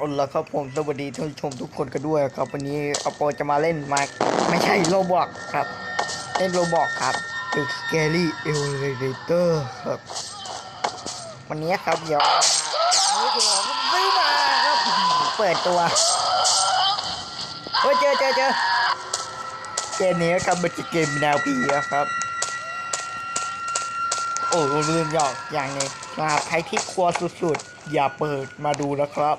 เอาละครับผมสวัสดีท่านผู้ชมทุกคนกันด้วยครับ วันนี้อโปจะมาเล่นมาไม่ใช่โรบอกครับ เล่นโรบอกครับ The Scary Elevator ครับ วันนี้ครับเดี๋ยวนี่คือผมซื้อมาครับเปิดตัวโอ้ยเจอเจอเจอเกมนี้ครับมันจะเกมแนวผีอะครับ โอ้ลืมหยอกอย่างนึงนะครับใครที่กลัวสุดๆ อย่าเปิดมาดูนะครับ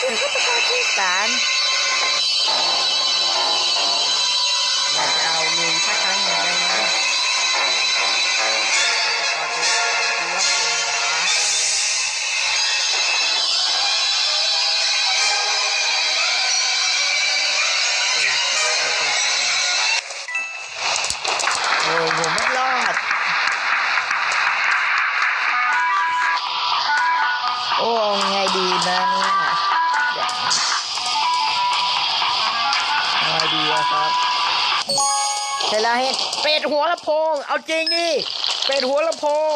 ถือก็เป็นคนที่สารอยากเอาลุยสักครั้งหนึ่งได้ไหมก่อนจะก่อนที่ว่าโอ้ไงดีนะ เสร็จแล้วเห็นเป็ดหัวลำโพง เอาจริงดิเป็ดหัวลำโพง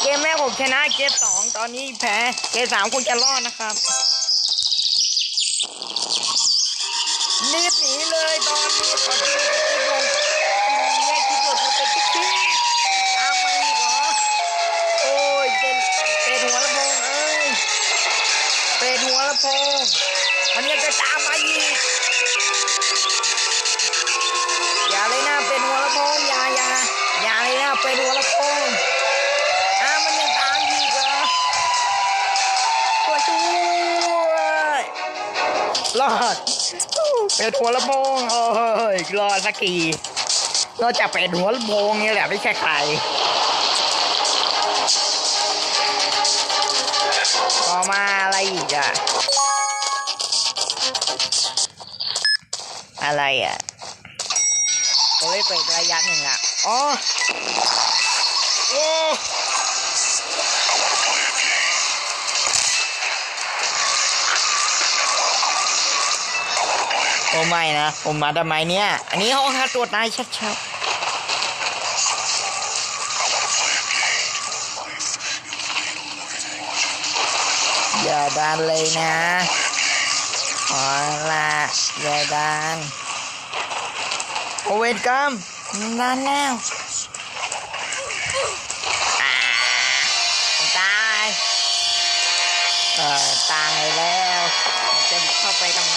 เกมแรกผมชนะเกมสองตอนนี้แพ้เกมสามคุณจะรอดนะครับรีบหนีเลยตอนนี้ขอดี รอดเป็นหัวลำโพงโอ้ยรอดสักทีนอกจากเป็นหัวลำโพงเนี่ยแหละไม่ใช่ใครต่อมาอะไรอีกอะอะไรอะโอ้ยเปิดระยะหนึ่งอะอ๋อโอ้ โอ้ไม่นะผมมาทำไมเนี่ย อันนี้ห้องฆ่าตัวตายชัดๆ อย่าดันเลยนะขอละอย่าดันโอเวนกรรมนานแล้วตายเออตายแล้ว จะเข้าไปทำไม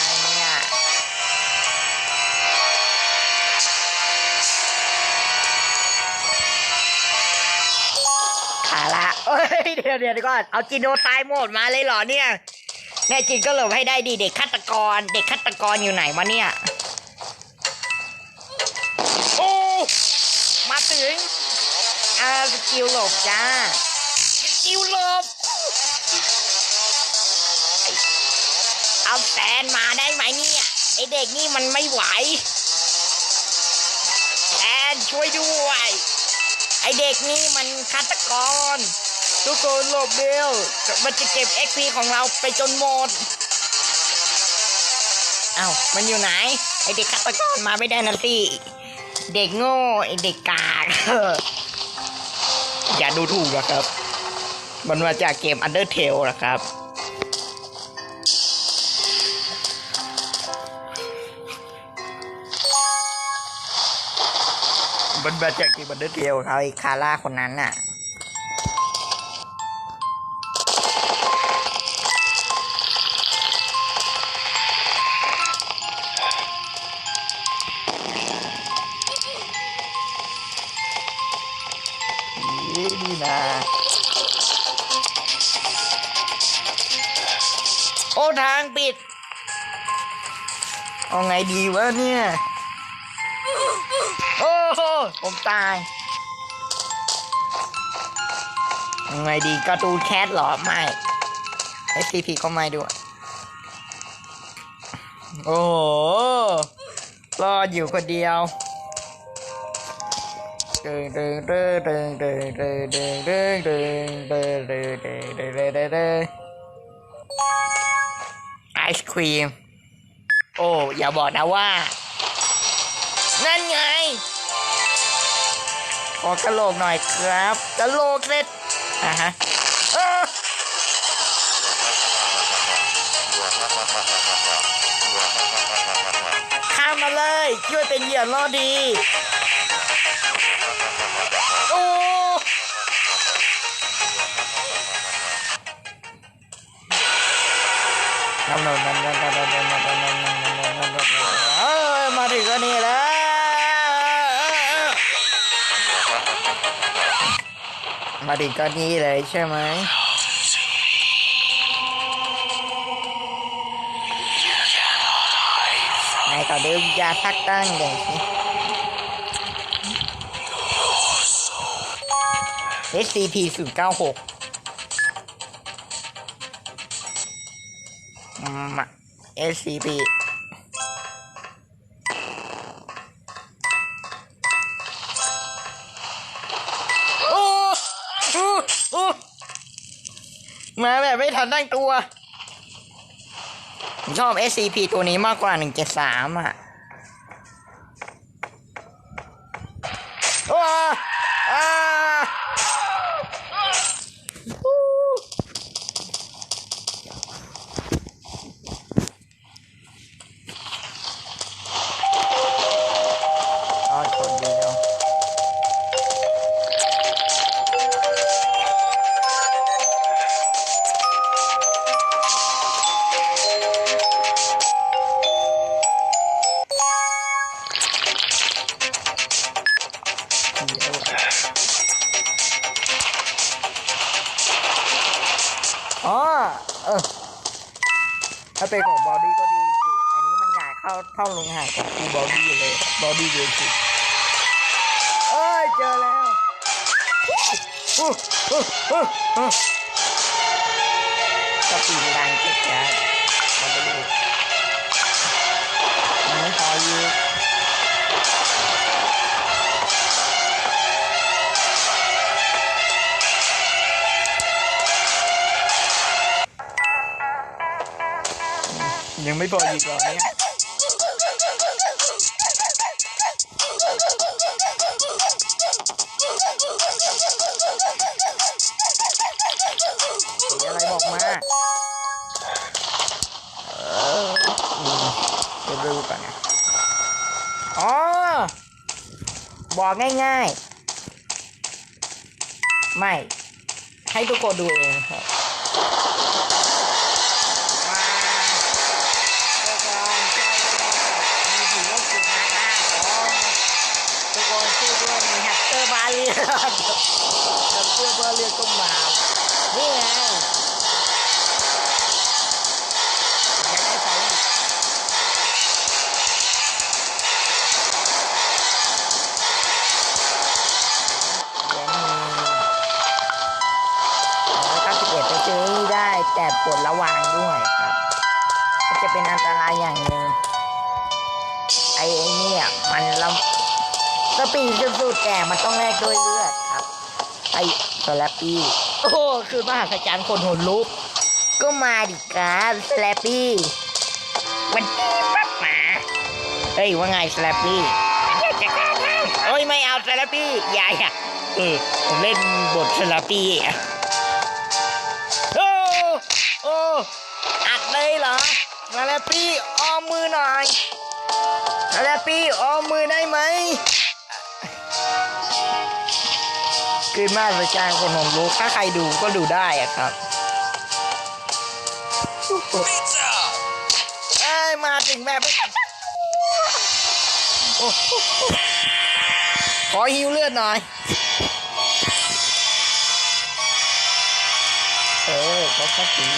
เนี่ยขาละเอ้ยเดี๋ยวเดี๋ยวเดี๋ยวก่อนเอาจินโนตายหมดมาเลยเหรอเนี่ยแน่จริงก็หลบให้ได้ดีเด็กฆาตกร เด็กฆาตกรอยู่ไหนวะเนี่ยโอ้มาถึงอ่าสกิลหลบจ้าสกิลหลบเอาแตนมาได้ไหมเนี่ยไอเด็กนี่มันไม่ไหวแตนช่วยด้วยไอเด็กนี่มันฆาตกร ทุกคนหลบเร็วมันจะเก็บ XP ของเราไปจนหมดเอ้ามันอยู่ไหน ไอเด็กฆาตกรมาไม่ได้นะสิเด็กโง่ไอเด็กกากอย่าดูถูกนะครับ มันมาจากเกม Undertale นะครับมันมาจากเกม Undertale เขาไอคาร่าคนนั้นน่ะ นี่นะโอ้ทางปิด เอาไงดีวะเนี่ย โอ้โหผมตายยังไงดีกร์ตูนแคทหรอไม่ SCP ก็ไม่ด้วย โอ้โหรอดอยู่คนเดียว ไอศครีม โอ้ อย่าบอกนะว่า นั่นไง ขอกระโหลกหน่อยครับกระโหลกเสร็จอะฮะข้ามมาเลยช่วยเป็นเหยื่อล่อดี มาถึงก็นี่แล้วมาถึงก็นี่เลยใช่ไหมนต่อเดิมยาพักตั้งเดี๋ยวสิ SCP 0 SCP โอ้โอ้โอ้มาแบบไม่ทันตั้งตัว ชอบ SCP ตัวนี้มากกว่า 173 อะ ถ้าเป็นของบอดี้ก็ดีสิอันนี้มันใหญ่เข้าเท่าลงหางของคูบอดี้เลยบอดี้เลยสิเอ้ยเจอแล้วอู้อู้อู้อู้กระปีนดังเจ็บแจ๊ ยังไม่พออีกเหรอเนี่ยสีอะไรบอกมาเดี๋ยวดูก่อนนะอ๋อ บอกง่ายๆ ไม่ ให้ทุกคนดูเองครับ ร์บาเรียแฮกเตอร์บาเรียก็มานี่ไงยังไม่ไปอีกเดี๋ยวมีร้อยเก้าสิบเอ็ดจะซื้อได้แต่ปวดระวังด้วยครับ มันจะเป็นอันตรายอย่างหนึ่งไอ้เนี่ยมันลำสปีดสุดๆแต่มันต้องแลกด้วยเลื ไอ้สแลปปี้โอ้โหคือมหัศจรรย์คนหัวลุก ก็มาดิการสแลปปี้วันนี้ปั๊บหมาเฮ้ยว่าไงสแลปปี้อยากจะกล้าทำโอ้ยไม่เอาสแลปปี้อย่าอย่าเออผมเล่นบทสแลปปี้อะโอ้โอ้อัดเลยเหรอสแลปปี้อ้อมมือหน่อยสแลปปี้อ้อมมือไคือนมากเลจ้าคนผมรู้ถ้าใครดูก็ดูได้อะครับไอ้มาถึงแม่ไปขอหิวเลือดหน่อยเออเขาชอบกิน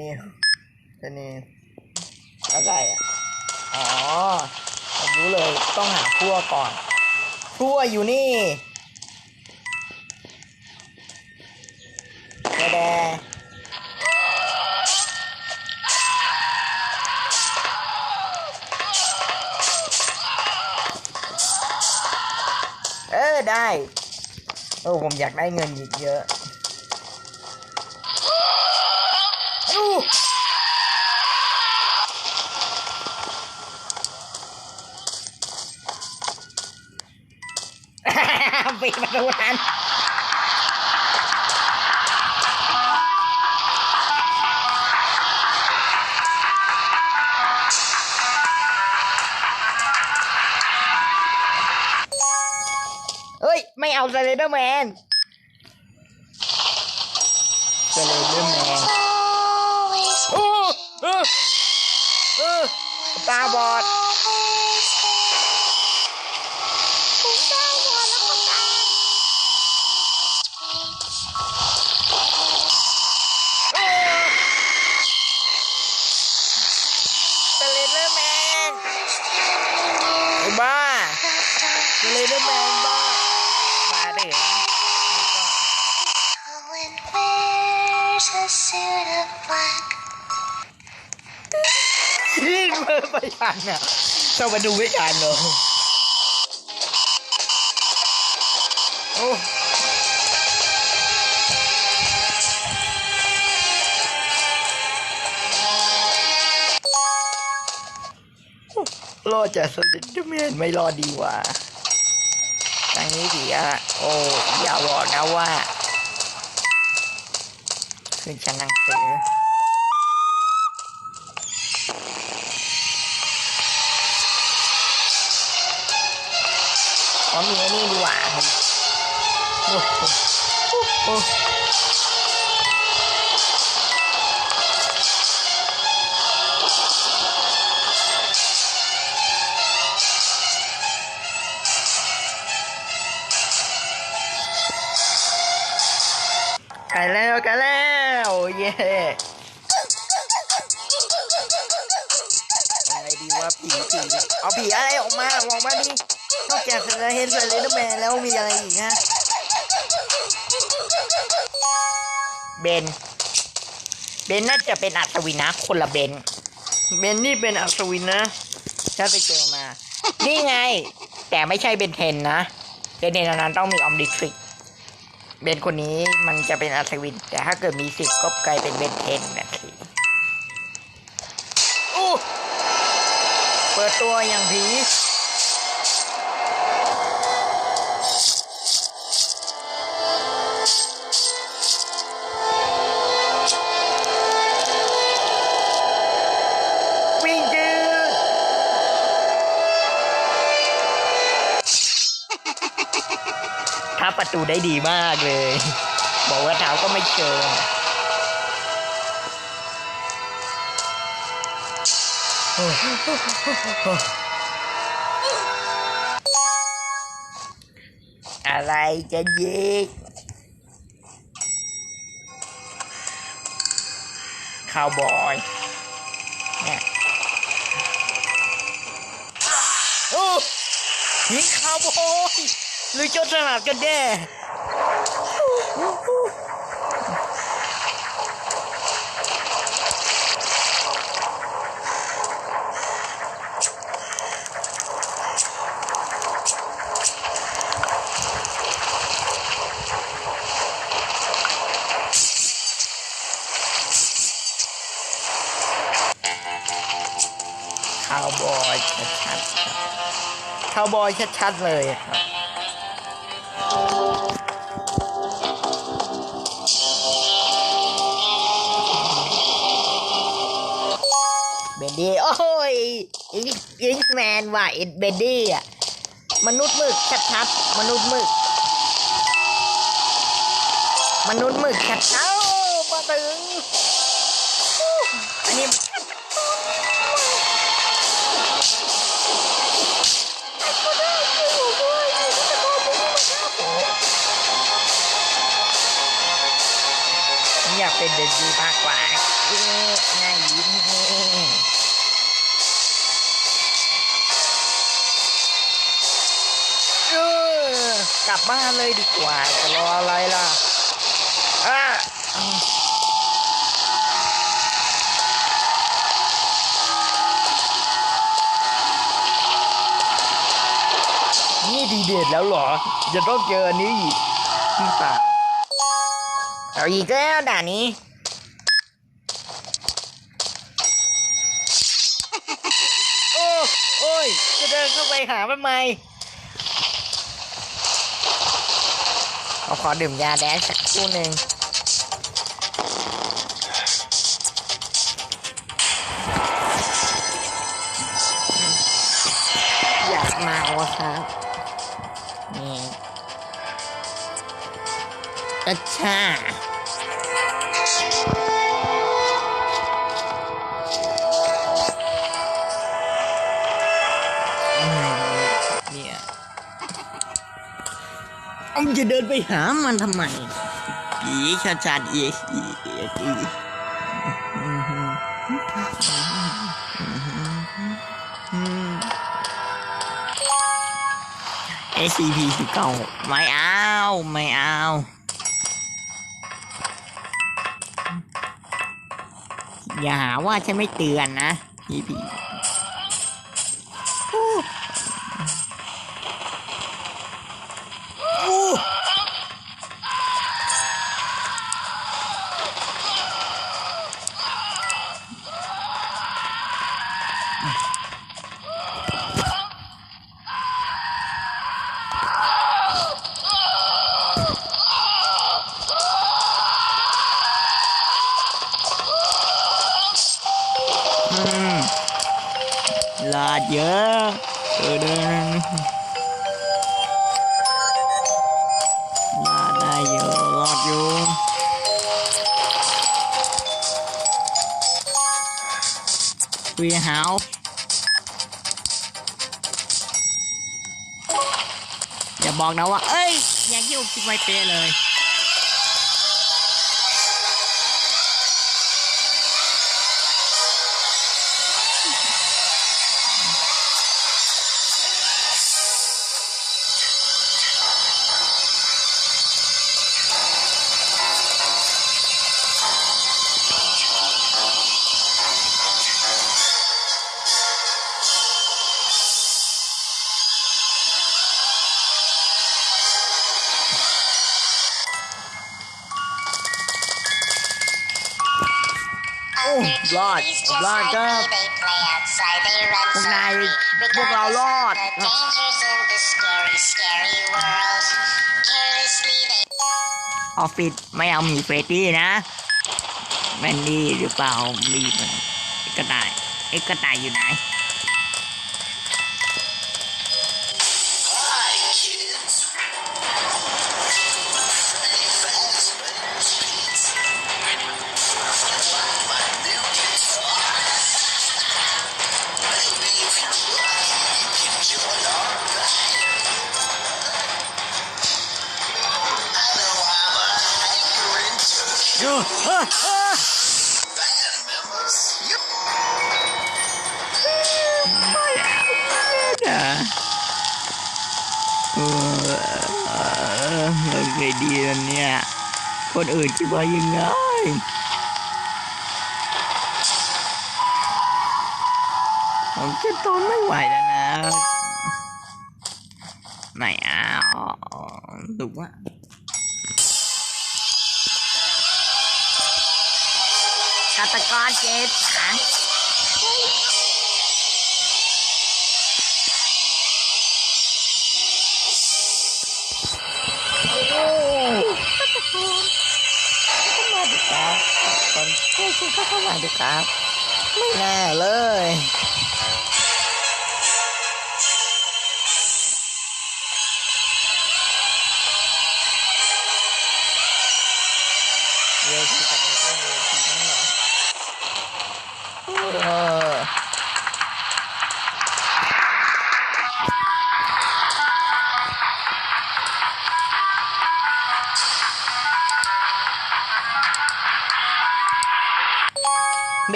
นี่นี่นี่ ก่อนพวอยู่นี่แดแดเออได้โอ้ผมอยากได้เงินอีกเยอะ ปิดประตูทันเฮ้ย ไม่เอาสไลเดอร์แมนสไลเดอร์แมน Always โอ้เออเออตาบอด ยิงมือไปทันอะเข้ามาดูไม่ทันเลยโอ้รอดจากสลิดเดอร์แมนไม่รอดดีว่าทางนี้ดีอะโอ้อย่าบอกนะว่าคือฉันหนังสือ มีไอ้นี่ดีกว่าโอ้โหโอ้โห สไลเฮนสไลเดอร์แมนแล้วมีอะไรอีกฮะเบน เบนน่าจะเป็นอัศวินนะ คนละเบน เบนนี่เป็นอัศวินนะฉันไปเจอมา นี่ไง แต่ไม่ใช่เบนเทนนะ เบนเทนอันนั้นต้องมีออมดิทริก เบนคนนี้มันจะเป็นอัศวิน แต่ถ้าเกิดมีสิบก็กลายเป็นเบนเทนนะทีอู้เปิดตัวอย่างผี ประตูได้ดีมากเลย บอกว่าเท้าก็ไม่เชิงอะไรจะยิงคาวบอยเนี่ยโอ้ยิงคาวบอย หรือจรสลัดกันแน่คาวบอยชัดๆคาวบอยชัดๆเลยครับ เดี้โอ้ยอิงอิงแมนว่ะเอ็ดเบนดี้อะมนุษย์มึกชัดๆมนุษย์มึก มนุษย์มึกชัดเอ้ามาถึงอันนี้อยากเป็นเดนดีมากกว่าเอ๊ะน่ายิ้ม กลับบ้านเลยดีกว่าจะรออะไรล่ะอะนี่ดีเด็ดแล้วเหรอ จะต้องเจออันนี้อีกที่ป่าเอาอีกแล้วด่านนี้โอ้โอ้ยจะเดินเข้าไปหามันไหม เอขอดื่มยาแดงสักคู่หนึ่งอยากมาวะครับนี่อัชชา จะเดินไปหามันทำไมผีชาชาดเอกอีเอกอีอืมฮึอืม SCP สิบเก้าไม่เอาไม่เอาอย่าหาว่าฉันไม่เตือนนะพี่พี่ บอกนะว่า เอ้ยอย่างที่ผมคิดไว้เป๊ะเลย ล่างก็พวกนายพวกเรารอดออฟฟิศไม่เอามีเฟตี้นะแมนดี้หรือเปล่ามีกระต่ายไอ้กระต่ายอยู่ไหน เราเคยดีแล้วเนี่ย คนอื่นคิดว่ายังไงผมจะทนไม่ไหวแล้วนะไม่เอาถูกว่าฆาตกรเจสัน ช่วยช่วยเข้ามาดิครับ ไม่แน่เลยเร็วที่ตัดในข้อมูลทีนั้นเหรอ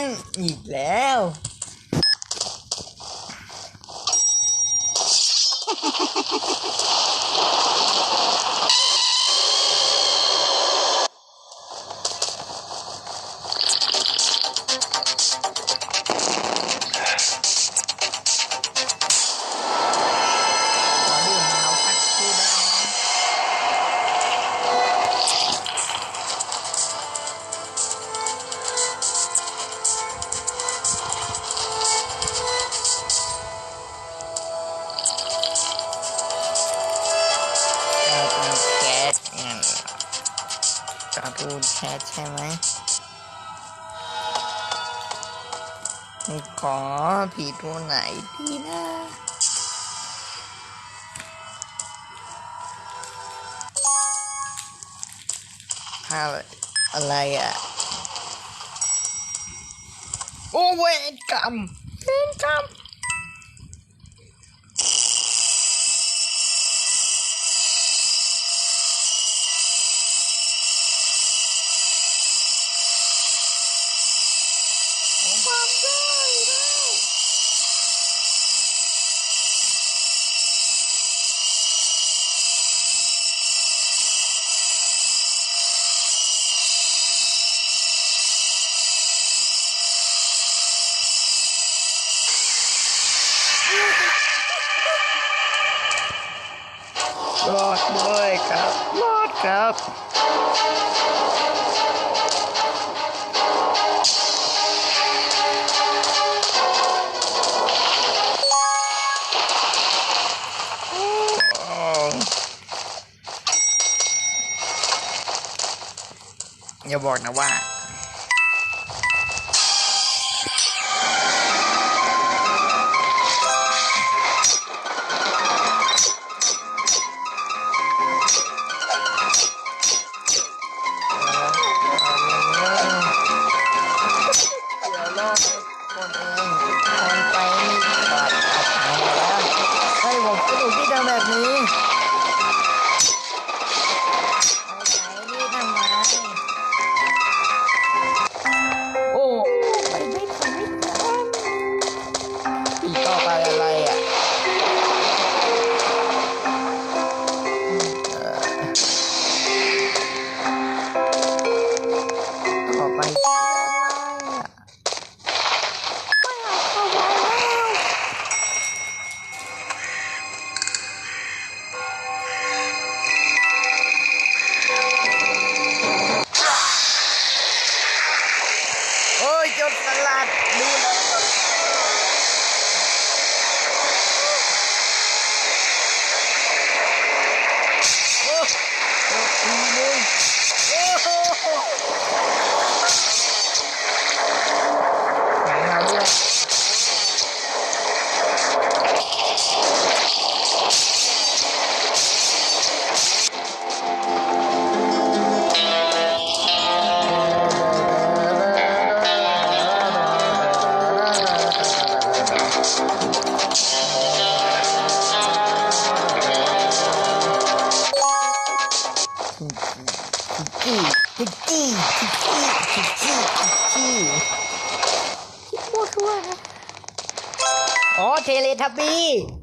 นอีกแล้ว ชทใช่ไหมนี่ขอผีตัวไหนดีนะอะไรอะไรอะ โอ้เวรกรรมเวรกรรม ผมทำได้แล้วรอดด้วยครับรอดครับ บอกนะว่า เ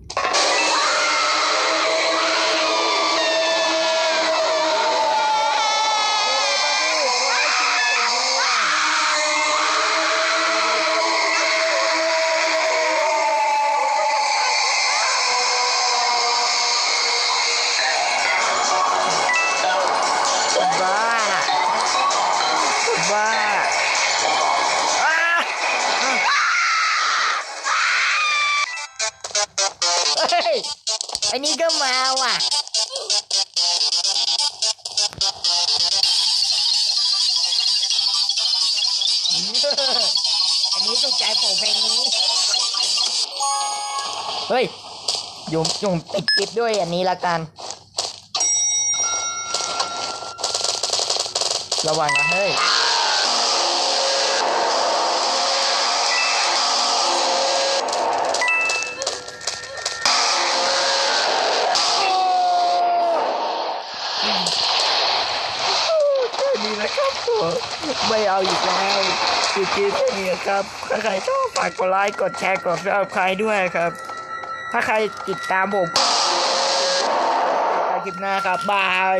เฮ้ยโยมโยมปิดคลิปด้วยอันนี้ละกัน ระวังนะเฮ้ยนี้นะครับผมไม่เอาอีกแล้วคือคลิปนี้ครับ ใครชอบฝากกดไลค์ กดแชร์ กดซับสไครต์ด้วยครับ ถ้าใครติดตามผมคลิปหน้าครับบาย